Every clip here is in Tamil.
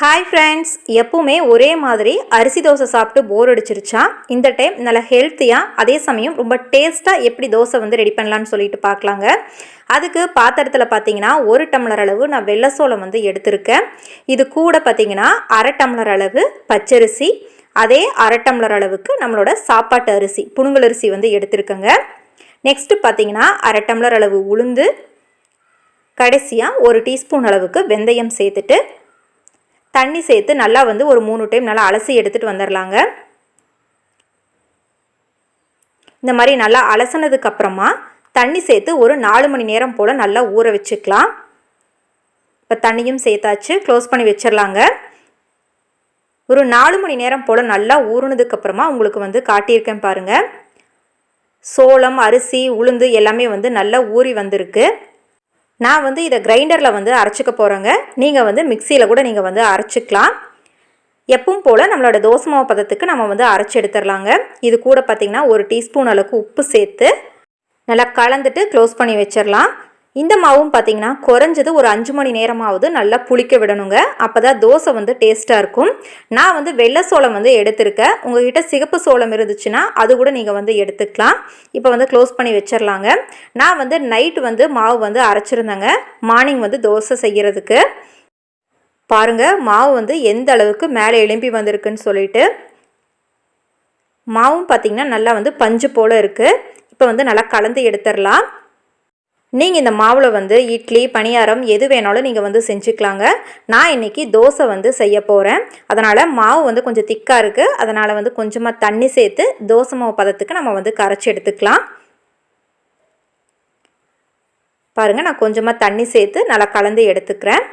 ஹாய் ஃப்ரெண்ட்ஸ் எப்பவுமே ஒரே மாதிரி அரிசி தோசை சாப்பிட்டு போர் அடிச்சிருச்சா? இந்த டைம் நல்லா ஹெல்த்தியாக அதே சமயம் ரொம்ப டேஸ்ட்டாக எப்படி தோசை வந்து ரெடி பண்ணலான்னு சொல்லிட்டு பார்க்கலாங்க. அதுக்கு பாத்திரத்தில் பார்த்தீங்கன்னா ஒரு டம்ளர் அளவு நான் வெள்ளை சோளம் வந்து எடுத்திருக்கேன். இது கூட பார்த்தீங்கன்னா அரை டம்ளர் அளவு பச்சரிசி அதே அரை டம்ளர் அளவுக்கு நம்மளோட சாப்பாட்டு அரிசி புணுங்கல் அரிசி வந்து எடுத்திருக்கேங்க. நெக்ஸ்ட்டு பார்த்தீங்கன்னா அரை டம்ளர் அளவு உளுந்து கடைசியாக ஒரு டீஸ்பூன் அளவுக்கு வெந்தயம் சேர்த்துட்டு தண்ணி சேர்த்து நல்லா வந்து ஒரு மூணு டைம் நல்லா அலசி எடுத்துகிட்டு வந்துடலாங்க இந்த மாதிரி நல்லா அலசினதுக்கு அப்புறமா தண்ணி சேர்த்து ஒரு நாலு மணி நேரம் போல் நல்லா ஊற வச்சுக்கலாம். இப்போ தண்ணியும் சேர்த்தாச்சு க்ளோஸ் பண்ணி வச்சிடலாங்க ஒரு நாலு மணி நேரம் போல் நல்லா ஊறுனதுக்கப்புறமா உங்களுக்கு வந்து காட்டியிருக்கேன் பாருங்கள் சோளம் அரிசி உளுந்து எல்லாமே வந்து நல்லா ஊறி வந்திருக்கு. நான் வந்து இதை கிரைண்டரில் வந்து அரைச்சிக்க போகிறேங்க நீங்கள் வந்து மிக்சியில் கூட நீங்கள் வந்து அரைச்சிக்கலாம். எப்பவும் போல் நம்மளோட தோசை மாவு பதத்துக்கு நம்ம வந்து அரைச்சி எடுத்துடலாங்க. இது கூட பார்த்திங்கன்னா ஒரு டீஸ்பூன் அளவுக்கு உப்பு சேர்த்து நல்லா கலந்துட்டு க்ளோஸ் பண்ணி வச்சிடலாம். இந்த மாவும் பார்த்தீங்கன்னா குறைஞ்சது ஒரு அஞ்சு மணி நேரமாவது நல்லா புளிக்க விடணுங்க. அப்போ தான் தோசை வந்து டேஸ்ட்டாக இருக்கும். நான் வந்து வெள்ளை சோளம் வந்து எடுத்திருக்கேன். உங்ககிட்ட சிகப்பு சோளம் இருந்துச்சுன்னா அது கூட நீங்கள் வந்து எடுத்துக்கலாம். இப்போ வந்து க்ளோஸ் பண்ணி வச்சிடலாங்க நான் வந்து நைட் வந்து மாவு வந்து அரைச்சிருந்தேங்க. மார்னிங் வந்து தோசை செய்கிறதுக்கு பாருங்கள் மாவு வந்து எந்த அளவுக்கு மேலே எழும்பி வந்திருக்குன்னு சொல்லிட்டு. மாவும் பார்த்திங்கன்னா நல்லா வந்து பஞ்சு போல் இருக்குது இப்போ வந்து நல்லா கலந்து எடுத்துடலாம் நீங்கள் இந்த மாவில் வந்து இட்லி பணியாரம் எது வேணாலும் நீங்கள் வந்து செஞ்சுக்கலாங்க. நான் இன்றைக்கி தோசை வந்து செய்ய போகிறேன் அதனால் மாவு வந்து கொஞ்சம் திக்காக இருக்குது அதனால் வந்து கொஞ்சமாக தண்ணி சேர்த்து தோசை மாவு பதத்துக்கு நம்ம வந்து கரைச்சி எடுத்துக்கலாம். பாருங்கள் நான் கொஞ்சமாக தண்ணி சேர்த்து நல்லா கலந்து எடுத்துக்கிறேன்.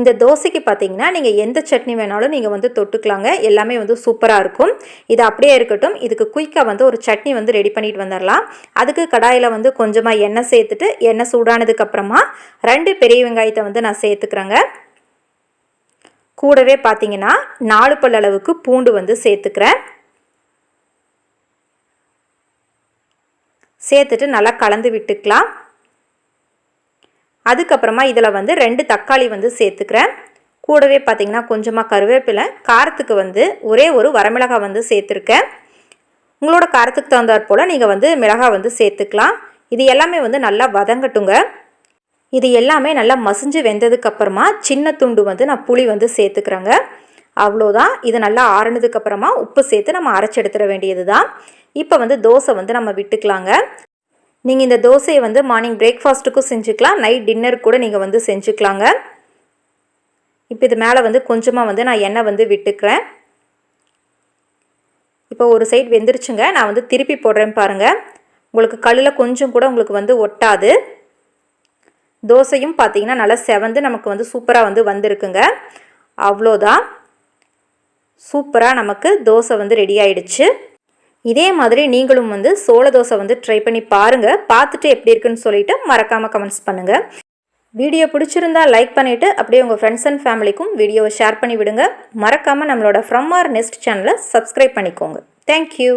இந்த தோசைக்கு பார்த்தீங்கன்னா நீங்கள் எந்த சட்னி வேணாலும் நீங்கள் வந்து தொட்டுக்கலாங்க. எல்லாமே வந்து சூப்பராக இருக்கும். இது அப்படியே இருக்கட்டும். இதுக்கு குயிக்காக வந்து ஒரு சட்னி வந்து ரெடி பண்ணிட்டு வந்துடலாம் அதுக்கு கடாயில் வந்து கொஞ்சமாக எண்ணெய் சேர்த்துட்டு எண்ணெய் சூடானதுக்கப்புறமா ரெண்டு பெரிய வெங்காயத்தை வந்து நான் சேர்த்துக்கிறேங்க. கூடவே பார்த்தீங்கன்னா நாலு பல் அளவுக்கு பூண்டு வந்து சேர்த்துக்கிறேன். சேர்த்துட்டு நல்லா கலந்து விட்டுக்கலாம். அதுக்கப்புறமா இதில் வந்து ரெண்டு தக்காளி வந்து சேர்த்துக்கிறேன். கூடவே பார்த்திங்கன்னா கொஞ்சமாக கருவேப்பிலை காரத்துக்கு வந்து ஒரே ஒரு வரமிளகாய் வந்து சேர்த்துருக்கேன். உங்களோட காரத்துக்கு தகுந்தாற் போல் நீங்கள் வந்து மிளகாய் வந்து சேர்த்துக்கலாம். இது எல்லாமே வந்து நல்லா வதங்கட்டுங்க. இது எல்லாமே நல்லா மசிஞ்சு வெந்ததுக்கப்புறமா சின்ன துண்டு வந்து நான் புளி வந்து சேர்த்துக்கிறேங்க. அவ்வளோதான். இது நல்லா ஆறுனதுக்கப்புறமா உப்பு சேர்த்து நம்ம அரைச்சி எடுத்துட வேண்டியது தான் இப்போ வந்து தோசை வந்து நம்ம விட்டுக்கலாங்க. நீங்கள் இந்த தோசையை வந்து மார்னிங் பிரேக்ஃபாஸ்ட்டுக்கும் செஞ்சுக்கலாம். நைட் டின்னர் கூட நீங்கள் வந்து செஞ்சுக்கலாங்க. இப்போ இது மேலே வந்து கொஞ்சமாக வந்து நான் எண்ணெய் வந்து விட்டுக்கிறேன். இப்போ ஒரு சைடு வெந்துருச்சுங்க. நான் வந்து திருப்பி போடுறேன் பாருங்கள் உங்களுக்கு கல்லில் கொஞ்சம் கூட உங்களுக்கு வந்து ஒட்டாது. தோசையும் பார்த்தீங்கன்னா நல்லா செவந்து நமக்கு வந்து சூப்பராக வந்து வந்திருக்குங்க. அவ்வளோதான். சூப்பராக நமக்கு தோசை வந்து ரெடி ஆயிடுச்சு. இதே மாதிரி நீங்களும் வந்து சோள தோசை வந்து ட்ரை பண்ணி பாருங்கள் பார்த்துட்டு எப்படி இருக்குன்னு சொல்லிட்டு மறக்காமல் கமெண்ட்ஸ் பண்ணுங்கள் வீடியோ பிடிச்சிருந்தா லைக் பண்ணிவிட்டு அப்படியே உங்கள் ஃப்ரெண்ட்ஸ் அண்ட் ஃபேமிலிக்கும் வீடியோவை ஷேர் பண்ணி விடுங்க மறக்காமல் நம்மளோட ஃப்ரம் ஆர் நெஸ்ட் சேனலை சப்ஸ்கிரைப் பண்ணிக்கோங்க. Thank you